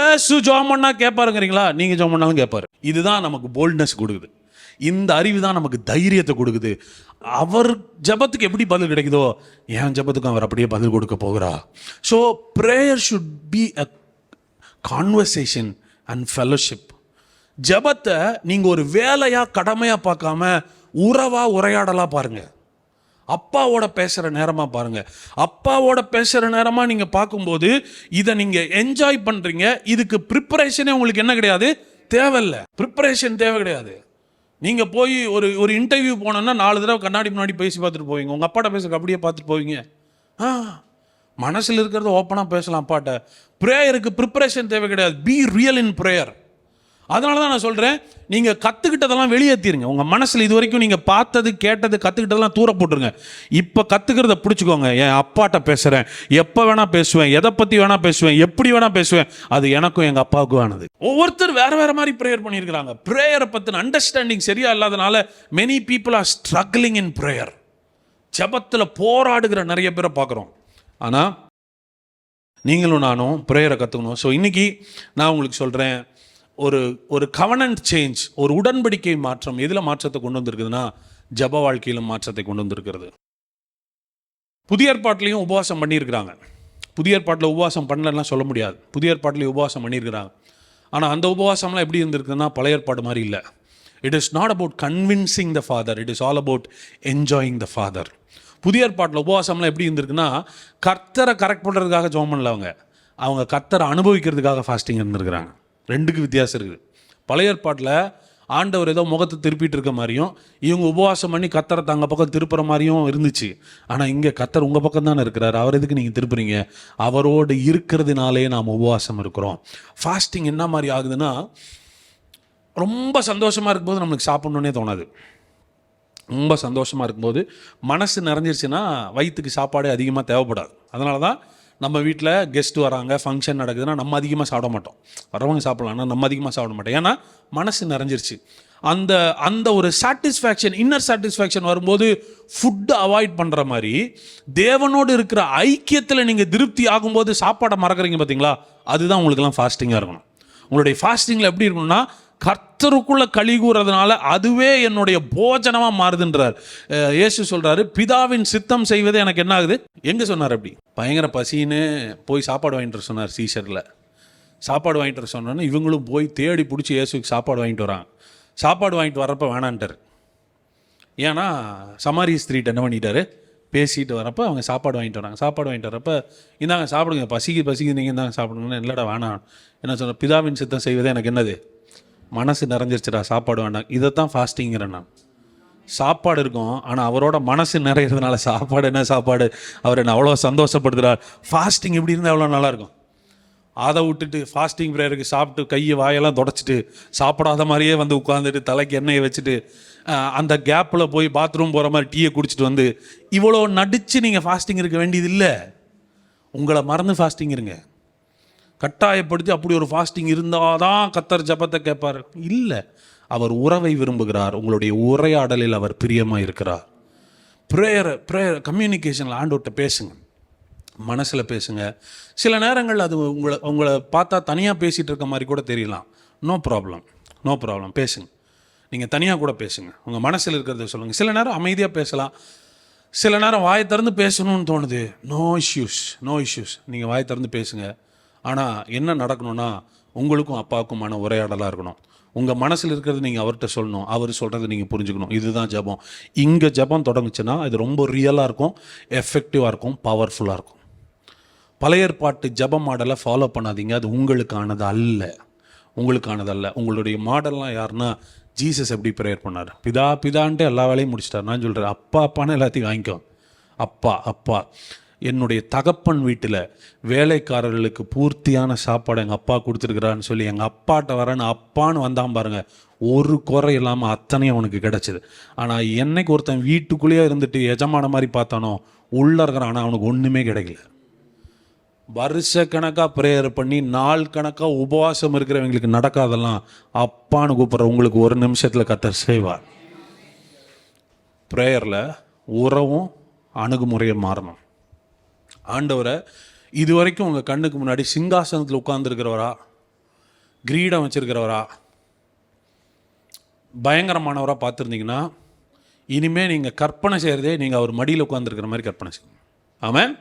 ஏசு ஜோம் பண்ணால் கேட்பாருங்கிறீங்களா நீங்கள் ஜோம் பண்ணாலும் கேட்பாரு இதுதான் நமக்கு போல்ட்னஸ் கொடுக்குது. இந்த அறிவு தான் நமக்கு தைரியத்தை கொடுக்குது. அவர் ஜெபத்துக்கு எப்படி பதில் கிடைக்குதோ என் ஜெபத்துக்கும் அவர் அப்படியே பதில் கொடுக்க போகிறா. So prayer should be a conversation and fellowship ஜெபத்தை நீங்கள் ஒரு வேலையாக கடமையாக பார்க்காம உறவாக உரையாடலாக பாருங்கள் அப்பாவோட பேசுகிற நேரமாக பாருங்கள் அப்பாவோட பேசுகிற நேரமாக நீங்கள் பார்க்கும்போது இதை நீங்கள் என்ஜாய் பண்ணுறீங்க இதுக்கு ப்ரிப்பரேஷனே உங்களுக்கு என்ன கிடையாது? தேவையில்லை. ப்ரிப்பரேஷன் தேவை கிடையாது. நீங்கள் போய் ஒரு ஒரு இன்டர்வியூ போனோன்னா நாலு தடவை கண்ணாடி முன்னாடி பேசி பார்த்துட்டு போவீங்க. உங்கள் அப்பாட்ட பேசுறதுக்கு அப்படியே பார்த்துட்டு போவீங்க. ஆ மனசில் இருக்கிறத ஓப்பனாக பேசலாம் அப்பாட்ட. ப்ரேயருக்கு ப்ரிப்பரேஷன் தேவை கிடையாது. பி ரியல் இன் ப்ரேயர் அதனால தான் நான் சொல்கிறேன் நீங்கள் கற்றுக்கிட்டதெல்லாம் வெளியேற்றிருங்க உங்கள் மனசில் இது வரைக்கும் நீங்கள் பார்த்தது கேட்டது கற்றுக்கிட்டதெல்லாம் தூர போட்டுருங்க. இப்போ கற்றுக்கிறத பிடிச்சிக்கோங்க. என் அப்பாட்ட பேசுகிறேன் எப்போ வேணால் பேசுவேன். எதை பற்றி வேணால் பேசுவேன். எப்படி வேணால் பேசுவேன். அது எனக்கும் எங்கள் அப்பாவுக்கும் ஆனது. ஒவ்வொருத்தர் வேறு வேறு மாதிரி ப்ரேயர் பண்ணியிருக்கிறாங்க. ப்ரேயரை பற்றின அண்டர்ஸ்டாண்டிங் சரியாக இல்லாதனால many people are struggling in prayer ஜெபத்தில் போராடுகிற நிறைய பேரை பார்க்குறோம். ஆனால் நீங்களும் நானும் ப்ரேயரை கற்றுக்கணும் ஸோ இன்றைக்கி நான் உங்களுக்கு சொல்கிறேன் ஒரு ஒரு கவனன்ட் சேஞ்ச் ஒரு உடன்படிக்கை மாற்றம் எதில் மாற்றத்தை கொண்டு வந்திருக்குதுன்னா ஜப வாழ்க்கையிலும் மாற்றத்தை கொண்டு வந்திருக்கிறது. புதிய ஏற்பாட்டிலையும் உபவாசம் பண்ணியிருக்கிறாங்க. புதிய ஏற்பாட்டில் உபவாசம் பண்ணலன்னா சொல்ல முடியாது. புதிய ஏற்பாட்டிலையும் உபவாசம் பண்ணியிருக்கிறாங்க. ஆனால் அந்த உபவாசம்லாம் எப்படி இருந்திருக்குன்னா பழைய ஏற்பாடு மாதிரி இல்லை. It is not about convincing the father it is all about enjoying the father புதிய ஏற்பாட்டில் உபவாசம்லாம் எப்படி இருந்திருக்குன்னா கர்த்தரை கரெக்ட் பண்ணுறதுக்காக ஜோம் பண்ணல அவங்க. அவங்க கர்த்தரை அனுபவிக்கிறதுக்காக ஃபாஸ்டிங் இருந்திருக்கிறாங்க. ரெண்டுக்கு வித்தியாசம் இருக்குது. பழைய ஏற்பாட்டில் ஆண்டவர் ஏதோ முகத்தை திருப்பிட்டு இருக்க மாதிரியும் இவங்க உபவாசம் பண்ணி கத்தரை தங்க பக்கம் திருப்புற மாதிரியும் இருந்துச்சு. ஆனால் இங்கே கத்தர் உங்கள் பக்கம் தானே இருக்கிறார். அவர் எதுக்கு நீங்கள் திருப்புறீங்க? அவரோடு இருக்கிறதுனாலே நாம் உபவாசம் இருக்கிறோம். ஃபாஸ்டிங் என்ன மாதிரி ஆகுதுன்னா ரொம்ப சந்தோஷமாக இருக்கும்போது நம்மளுக்கு சாப்பிட்ணுன்னே தோணாது. ரொம்ப சந்தோஷமாக இருக்கும்போது மனசு நிறைஞ்சிருச்சுன்னா வயிற்றுக்கு சாப்பாடு அதிகமாக தேவைப்படாது. அதனால தான் நம்ம வீட்டில் கெஸ்ட் வராங்க ஃபங்க்ஷன் நடக்குதுன்னா நம்ம அதிகமாக சாப்பிட மாட்டோம். வரவங்க சாப்பிட்லாம் ஆனால் நம்ம அதிகமாக சாப்பிட மாட்டோம். ஏன்னா மனசு நிறைஞ்சிருச்சு. அந்த அந்த ஒரு சாட்டிஸ்ஃபேக்ஷன் இன்னர் சாட்டிஸ்ஃபேக்ஷன் வரும்போது ஃபுட்டு அவாய்ட் பண்ணுற மாதிரி தேவனோடு இருக்கிற ஐக்கியத்தில் நீங்கள் திருப்தி ஆகும்போது சாப்பாடை மறக்கிறீங்க பார்த்தீங்களா அதுதான் உங்களுக்கெல்லாம் ஃபாஸ்டிங்காக இருக்கணும். உங்களுடைய ஃபாஸ்டிங்கில் எப்படி இருக்கணும்னா கர்த்தருக்குள்ள கழி கூறதுனால அதுவே என்னுடைய போஜனமாக மாறுதுன்றார். இயேசு சொல்றாரு பிதாவின் சித்தம் செய்வது எனக்கு என்ன ஆகுது எங்க சொன்னார் அப்படி? பயங்கர பசின்னு போய் சாப்பாடு வாங்கிட்டு வர சொன்னார் சீசரில் சாப்பாடு வாங்கிட்டு வர சொன்னோன்னே இவங்களும் போய் தேடி பிடிச்சி இயேசுக்கு சாப்பாடு வாங்கிட்டு வராங்க. சாப்பாடு வாங்கிட்டு வரப்போ வேணான்ட்டார். ஏன்னா சமாரி ஸ்திரீட்ட என்ன பண்ணிட்டாரு? பேசிட்டு வரப்போ அவங்க சாப்பாடு வாங்கிட்டு வராங்க. சாப்பாடு வாங்கிட்டு வரப்போ இந்தாங்க சாப்பிடுங்க. பசிக்கு பசிக்கு நீங்கள் இந்தாங்க சாப்பிடுங்கன்னு இல்லைடா வேணாம். என்ன சொல்ற பிதாவின் சித்தம் செய்வதே எனக்கு என்னது? மனசு நிறைஞ்சிருச்சுடா சாப்பாடு வேண்டாம். இதைத்தான் ஃபாஸ்டிங்கிறேன் நான். சாப்பாடு இருக்கும் ஆனால் அவரோட மனசு நிறையிறதுனால சாப்பாடு என்ன சாப்பாடு அவர் என்ன அவ்வளோ சந்தோஷப்படுத்துகிறார் ஃபாஸ்டிங் இப்படி இருந்தால் எவ்வளோ நல்லாயிருக்கும்? அதை விட்டுட்டு ஃபாஸ்டிங் ப்ரேயருக்கு சாப்பிட்டு கையை வாயெல்லாம் தொடச்சிட்டு சாப்பிடாத மாதிரியே வந்து உட்காந்துட்டு தலைக்கு எண்ணெயை வச்சுட்டு அந்த கேப்பில் போய் பாத்ரூம் போகிற மாதிரி டீயை குடிச்சிட்டு வந்து இவ்வளோ நடித்து நீங்கள் ஃபாஸ்டிங் இருக்க வேண்டியது இல்லை உங்களை மறந்து ஃபாஸ்டிங் இருங்க. கட்டாயப்படுத்தி அப்படி ஒரு ஃபாஸ்டிங் இருந்தால் தான் கத்தர் ஜபத்தை கேட்பார். இல்லை அவர் உறவை விரும்புகிறார். உங்களுடைய உரையாடலில் அவர் பிரியமாக இருக்கிறார் ப்ரேயர் ப்ரேயர் கம்யூனிகேஷனில் ஆண்டோட்ட பேசுங்க. மனசில் பேசுங்க. சில நேரங்கள் அது உங்களை உங்களை பார்த்தா தனியாக பேசிகிட்டு இருக்க மாதிரி கூட தெரியலாம். நோ ப்ராப்ளம் நோ ப்ராப்ளம் பேசுங்க. நீங்கள் தனியாக கூட பேசுங்க. உங்கள் மனசில் இருக்கிறத சொல்லுங்கள் சில நேரம் அமைதியாக பேசலாம். சில நேரம் வாயை திறந்து பேசணும்னு தோணுது. நோ இஷ்யூஸ் நோ இஷ்யூஸ் நீங்கள் வாயை திறந்து பேசுங்கள் ஆனால் என்ன நடக்கணும்னா உங்களுக்கும் அப்பாவுக்குமான உரையாடலாக இருக்கணும். உங்கள் மனசில் இருக்கிறது நீங்கள் அவர்கிட்ட சொல்லணும். அவர் சொல்கிறத நீங்கள் புரிஞ்சுக்கணும். இதுதான் ஜெபம். இங்கே ஜெபம் தொடங்குச்சுன்னா இது ரொம்ப ரியலாக இருக்கும் எஃபெக்டிவாக இருக்கும் பவர்ஃபுல்லாக இருக்கும். பழைய ஏற்பாட்டு ஜெப மாடலை ஃபாலோ பண்ணாதீங்க. அது உங்களுக்கானது அல்ல. உங்களுக்கானது அல்ல. உங்களுடைய மாடல்லாம் யாருன்னா ஜீசஸ் எப்படி ப்ரேயர் பண்ணார்? பிதா பிதான்ட்டு எல்லா வேலையும் முடிச்சிட்டார். நான் சொல்கிறேன் அப்பா அப்பான்னு எல்லாத்தையும் வாங்கிக்கோ. அப்பா அப்பா. என்னுடைய தகப்பன் வீட்டில் வேலைக்காரர்களுக்கு பூர்த்தியான சாப்பாடு எங்கள் அப்பா கொடுத்துருக்குறான்னு சொல்லி எங்கள் அப்பாட்ட வரேன்னு அப்பான்னு வந்தான் பாருங்கள் ஒரு குறை இல்லாமல் அத்தனையும் அவனுக்கு கிடச்சிது. ஆனால் என்னைக்கு ஒருத்தன் வீட்டுக்குள்ளேயே இருந்துட்டு எஜமான மாதிரி பார்த்தானோ உள்ளே இருக்கிறான் ஆனால் அவனுக்கு ஒன்றுமே கிடைக்கல. வருஷ கணக்காக ப்ரேயர் பண்ணி நாள் கணக்காக உபவாசம் இருக்கிறவங்களுக்கு நடக்காதெல்லாம் அப்பான்னு கூப்பிட்ற உங்களுக்கு ஒரு நிமிஷத்தில் கத்தர் செய்வார். ப்ரேயரில் உறவும் அணுகுமுறையும் மாறணும். ஆண்டவரை இது வரைக்கும் உங்கள் கண்ணுக்கு முன்னாடி சிங்காசனத்தில் உட்கார்ந்துருக்கிறவரா? கிரீடம் வச்சுருக்கிறவரா? பயங்கரமானவராக பார்த்துருந்தீங்கன்னா இனிமேல் நீங்கள் கற்பனை செய்கிறதே நீங்கள் அவர் மடியில் உட்காந்துருக்கிற மாதிரி கற்பனை செய்யணும் ஆமாம்